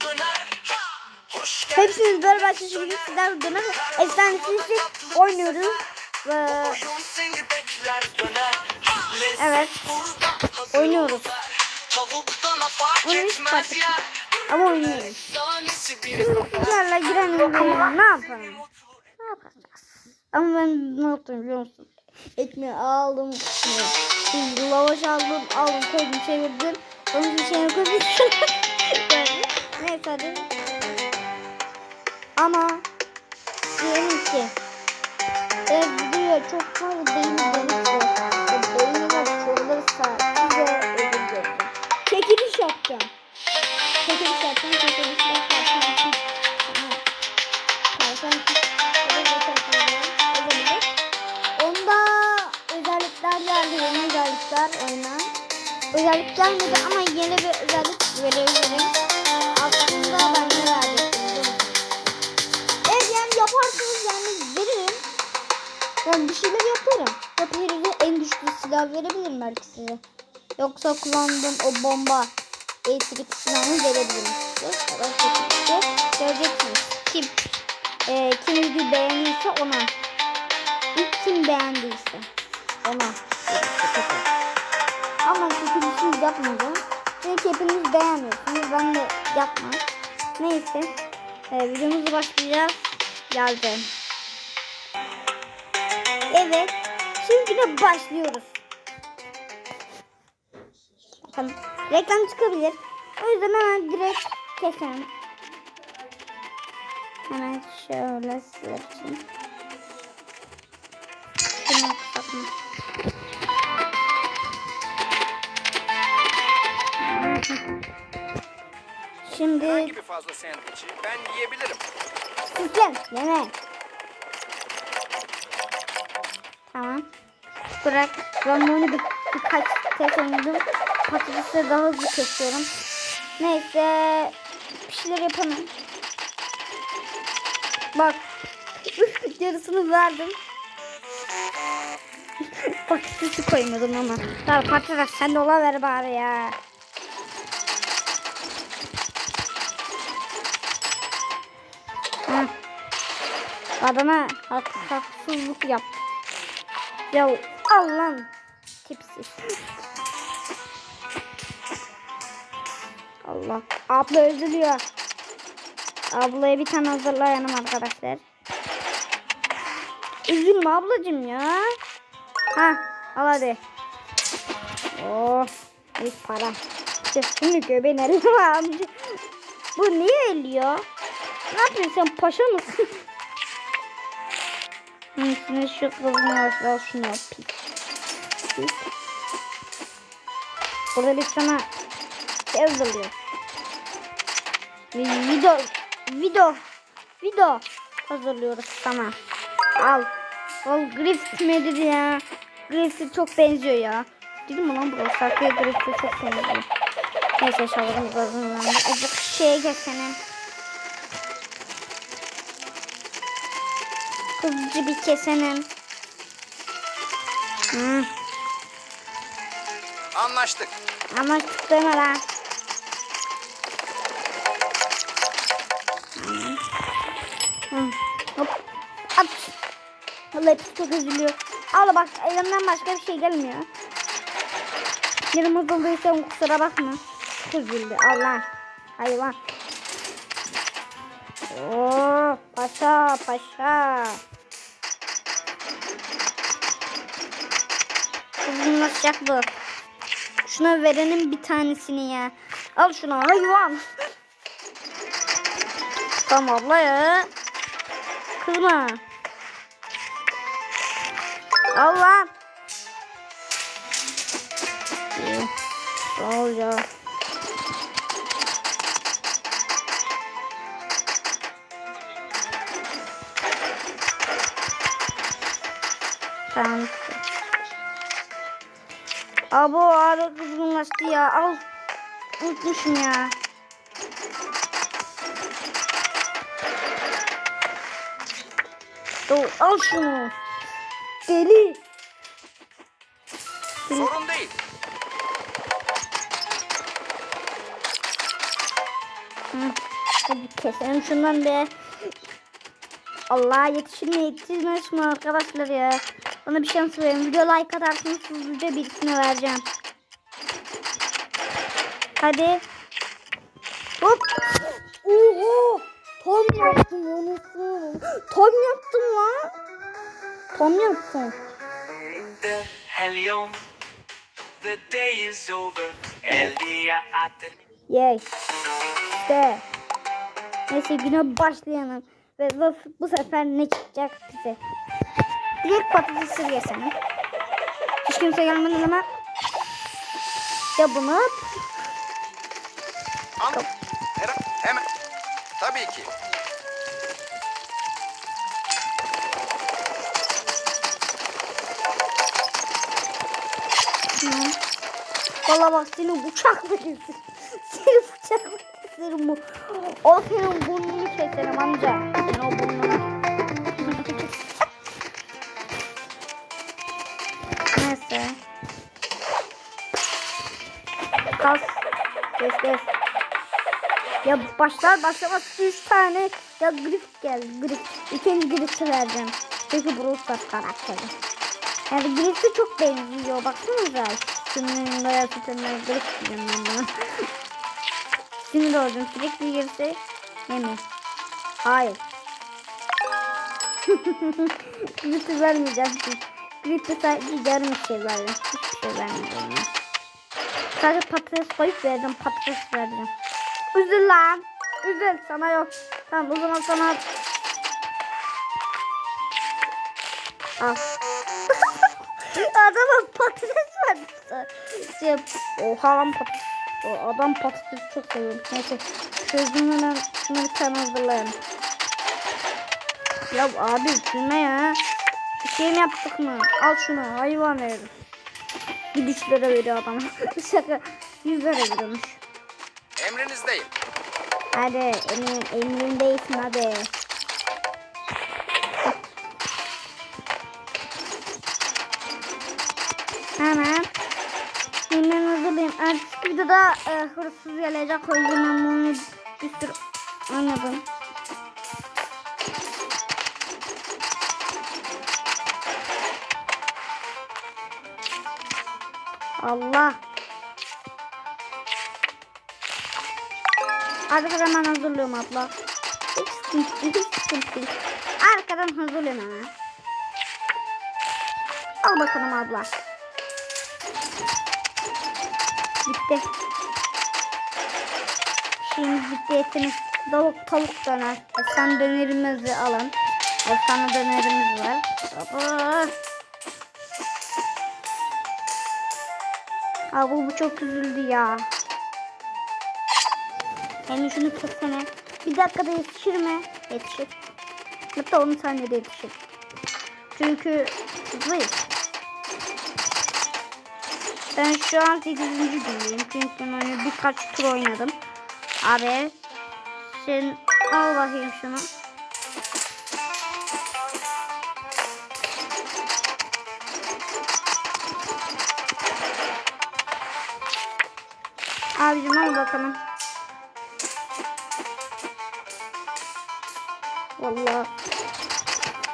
döner. Hepsiniz başlışı gibi sizler dönem efsanesini oynuyoruz. Ve Oyun döner. Evet. Oynuyoruz. Onu hiç fark ama oynuyoruz. Sizlerle girelim ne yapalım? Ne yapacağız? Ama ben ne yaptım biliyor musun? Ekmeği aldım. Şimdi lavaş aldım. Aldım koydum çevirdim. Onun bir şeyini koydum. Neyse hadi. Ama diyelim ki eğer çok fazla beğeni gelirse ve beğeniler çoğalırsa size ödül vereceğim. Çekiliş yapacağım. Çekiliş yapacağım. Çekiliş yapacağım. Onda özellikler geldi, yeni özellikler oyuna. Özellik gelmedi ama yeni bir özellik verebilirim. Aslında? Evet yani yaparsınız yani veririm. Ben bir şeyler yaparım. Yapabilirim en güçlü silah verebilirim belki size. Yoksa kullandığım o bomba elektrik silahını verebilirim size. Göreceksiniz. Kim? Ee, kim videoyu beğendiyse ona. İlk kim beğendiyse ona. Ama çekilişiniz yapmayacağım. Çünkü hepiniz beğenmiyorsunuz. Ben de yapmam. Neyse. Ee, videomuzu başlayacağız. Geldi. Evet. Şimdi de başlıyoruz. Bakın reklam çıkabilir. O yüzden hemen direkt keselim. Hemen şöyle sizler Şimdi Herhangi bir fazla sandviçi ben yiyebilirim. Sütlen yeme. Tamam. Bırak. Ben bunu bir, birkaç kez oynadım. Patatesleri daha hızlı kesiyorum. Neyse. Bir şeyler yapalım. Bak. Üf, yarısını verdim. Patatesi koymadım ama. Ya patates sen de ola ver bari ya. Adama hak, haksızlık yap. Ya al lan. Tipsiz. Allah. Abla üzülüyor. Ablaya bir tane hazırlayalım arkadaşlar. Üzülme ablacım ya. Ha al hadi. Oh. Bir para. Şimdi göbeğin amca. Bu niye eliyor? Ne yapıyorsun sen paşa mısın? Hı, Şimdi şu kızını al şunu yap. Pis. Burada biz sana şey hazırlıyoruz. Video, video, video hazırlıyoruz sana. Al. Al Griffith mi dedi ya? Griffith çok benziyor ya. Dedim mi lan bu şarkıya Griffith çok benziyor. Neyse şalvarımız hazırlandı. Azıcık şeye geçelim. Hızlıca bir keselim. Hı, Anlaştık. ama tıklama lan. Hop. At. Vallahi çok üzülüyor. Al bak elimden başka bir şey gelmiyor. Yerim hızlıydıysa kusura bakma. Çok üzüldü. Allah. Hayvan. Oo, paşa paşa. Uzunlaşacak bu. Şuna verenin bir tanesini ya. Al şunu hayvan. Tamam abla ya. Kızma. Al. Sağ ol ya. Tamam. Abo ağrı kızgınlaştı ya. Al. Unutmuşum ya. Dur al şunu. Deli. Sorun değil. Hı. Hadi keselim şundan be. Allah yetişir mi yetişmez mi arkadaşlar ya. Bana bir şans verin. Video like atarsınız hızlıca birisine vereceğim. Hadi. Hop. Oho. Tam yaptım onu. Tam yaptım lan. Tam yaptım. Yay. İşte. Neyse güne başlayalım. Ve bu sefer ne çıkacak bize? Direkt patatesi yesene. Hiç kimse gelmeden hemen. Ya bunu Anladım. Hemen, hemen. Tabii ki. Valla bak seni bıçakla keserim. Seni bıçakla keserim bu. O senin burnunu keserim amca. Senin o burnunu. Ya başlar başlamaz 3 tane ya grif geldi grif. İkinci grifi vereceğim. Çünkü Brawl Stars karakteri. Yani Griff'e çok benziyor. Baksanıza. Şunun bayağı tutanlar Griff diyeceğim ben buna. Sinir oldum. Sürekli girse yemi. Hayır. Griff'i vermeyeceğim. Griff'i sadece yarım şey verdim. Hiçbir şey vermeyeceğim. Sadece patates koyup verdim. Patates verdim. Üzül lan. Üzül. Sana yok. Tamam o zaman sana Al. Adama patates verdi. Şey, oha lan patates. Adam patates çok seviyorum. Neyse. Şunu hemen şunu bir tane. Ya abi gülme ya. Bir şey mi yaptık mı? Al şunu hayvan herif. Bir lira veriyor adama. Şaka. Yüz lira. Emrinizdeyim. Hadi emin, emrindeysin hadi. Hemen. Hemen hazırlayayım. Artık videoda e, hırsız gelecek. O yüzden bunu bir sürü anladım. Allah. Arkadan hemen hazırlıyorum abla. Hiç sıkıntı değil, hiç sıkıntı değil. Arkadan hazırlıyorum hemen. Al bakalım abla. Bitti. Şimdi bitti etiniz. Tavuk tavuk döner. Efsane dönerimizi alın. Efsane dönerimiz var. Hoppa. Abi bu çok üzüldü ya. Hem şunu kessene. Bir dakikada yetişir mi? Yetişir. Hatta 10 saniyede yetişir. Çünkü hızlıyız. Ben şu an 8. gündeyim. Çünkü ben birkaç tur oynadım. Abi sen al bakayım şunu. Abicim al bakalım. Vallahi.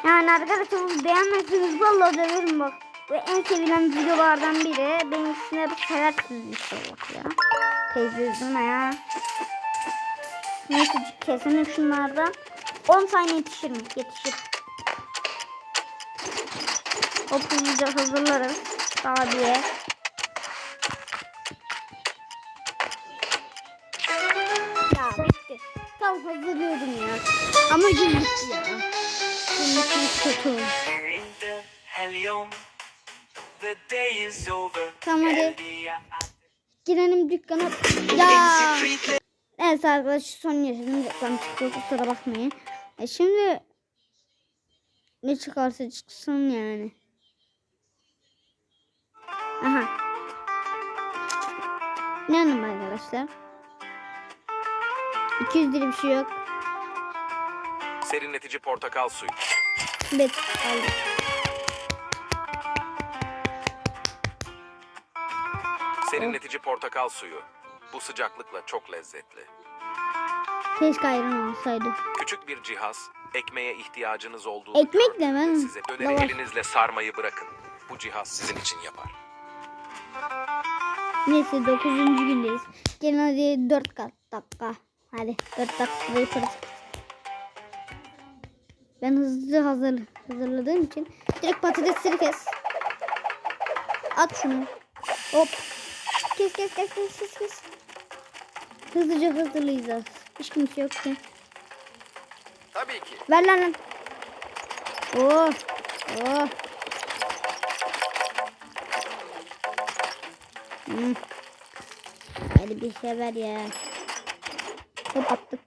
Yani arkadaşlar bunu beğenmezseniz vallahi döverim bak. Ve en sevilen videolardan biri. Benim için hep seversiniz inşallah ya. Teyze üzülme ya. Neyse keselim şunlardan. 10 saniye yetişir mi? Yetişir. Hop hızlıca hazırlarız. Tabiye. Ya bitti. Tam hazırlıyordum ya. Ama gün Tamam, hadi. Girelim dükkana. Ya. Evet arkadaşlar son yaşadığım reklam çıktı. Kusura bakmayın. E şimdi ne çıkarsa çıksın yani. Aha. Anlam arkadaşlar? 200 lira bir şey yok. Serinletici portakal suyu. Bet aldım. Serinletici portakal suyu. Bu sıcaklıkla çok lezzetli. Keşke ayran olsaydı. Küçük bir cihaz, ekmeğe ihtiyacınız olduğu Ekmek de ben. size döneri Lavaş. elinizle sarmayı bırakın. Bu cihaz sizin için yapar. Neyse 9. gündeyiz. Gelin hadi 4 kat dakika. Hadi 4 dakika. Ben hızlı hazır hazırladığım için direkt patatesleri kes. At şunu. Hop. Kes kes kes kes kes kes. Hızlıca hazırlayacağız. Hiç kimse yok ki. Tabii ki. Ver lan lan. Oh. Oh. Hmm. Hadi bir şey ver ya. Hop attık.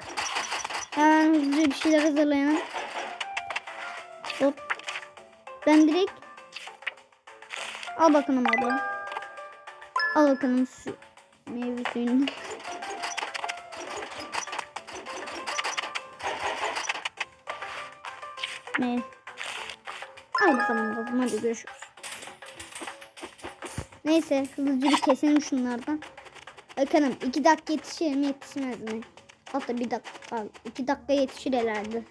Hemen hızlıca bir şeyler hazırlayalım. Hop. Ben direkt Al bakalım abla. Al bakalım su meyve suyunu. Ne? Al bakalım babam hadi görüşürüz. Neyse hızlıca bir keselim şunlardan. Bakalım iki dakika yetişir mi yetişmez mi? Hatta bir dakika, iki dakika yetişir herhalde.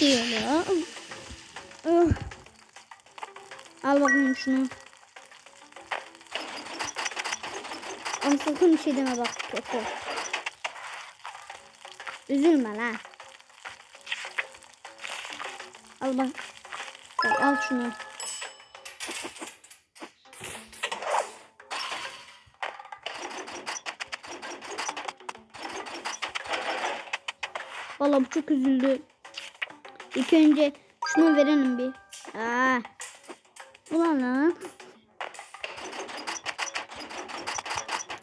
Ya. Ah. Al bakalım şunu. Ama sakın şey deme bak. Kötü. Üzülme lan. Al bak. Al, al şunu. Vallahi çok üzüldü. İlk önce şunu verelim bir. Aa. Ulan lan.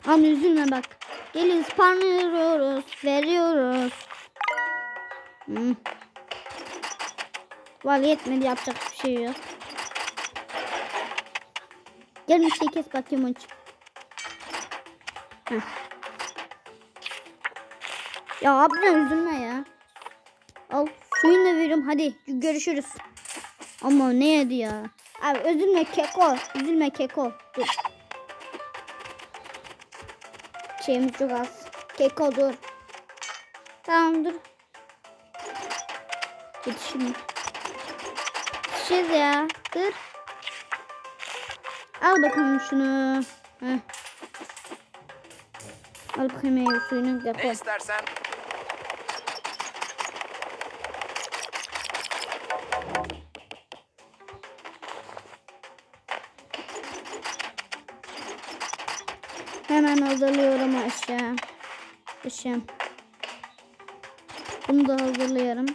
Ama üzülme bak. Gelin ısmarlıyoruz. Veriyoruz. Hmm. Vallahi yetmedi yapacak bir şey yok. Gel bir şey kes bakayım. Heh. Ya abla üzülme ya. Al suyunu da veriyorum hadi görüşürüz. Ama ne yedi ya. Abi üzülme keko. Üzülme keko. Dur. Şeyimiz çok az. Keko dur. Tamam dur. Yetişim. Yetişeceğiz ya. Dur. Al bakalım şunu. Heh. Al bakayım meyve suyunu Ne depo. istersen Hemen hazırlıyorum aşağı. Aşağı. Bunu da hazırlıyorum.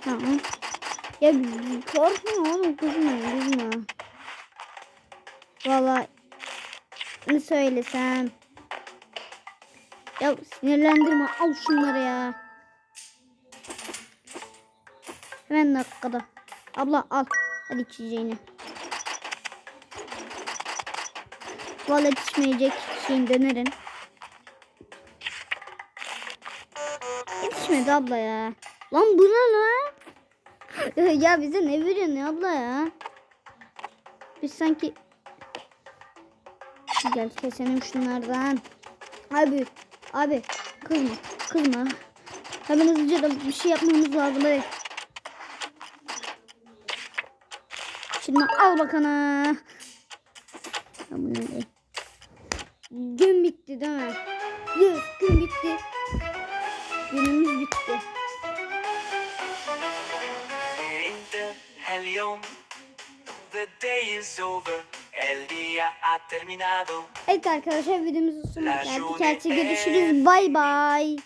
Tamam. Ya korkma oğlum kızma kızma. Valla ne söylesem. Ya sinirlendirme al şunları ya. Hemen dakikada. Abla al. Hadi içeceğini. Valla yetişmeyecek şeyin dönerin. Yetişmedi abla ya. Lan bu ne ya bize ne veriyorsun ya abla ya? Biz sanki... Gel keselim şunlardan. Abi, abi kızma, kızma. Hemen hızlıca da bir şey yapmamız lazım hadi. Şimdi al bakana. Ne? Gün bitti değil mi? Yok gün bitti. Günümüz bitti. Evet arkadaşlar videomuzun sonuna geldik. Gerçi görüşürüz. Bay bay.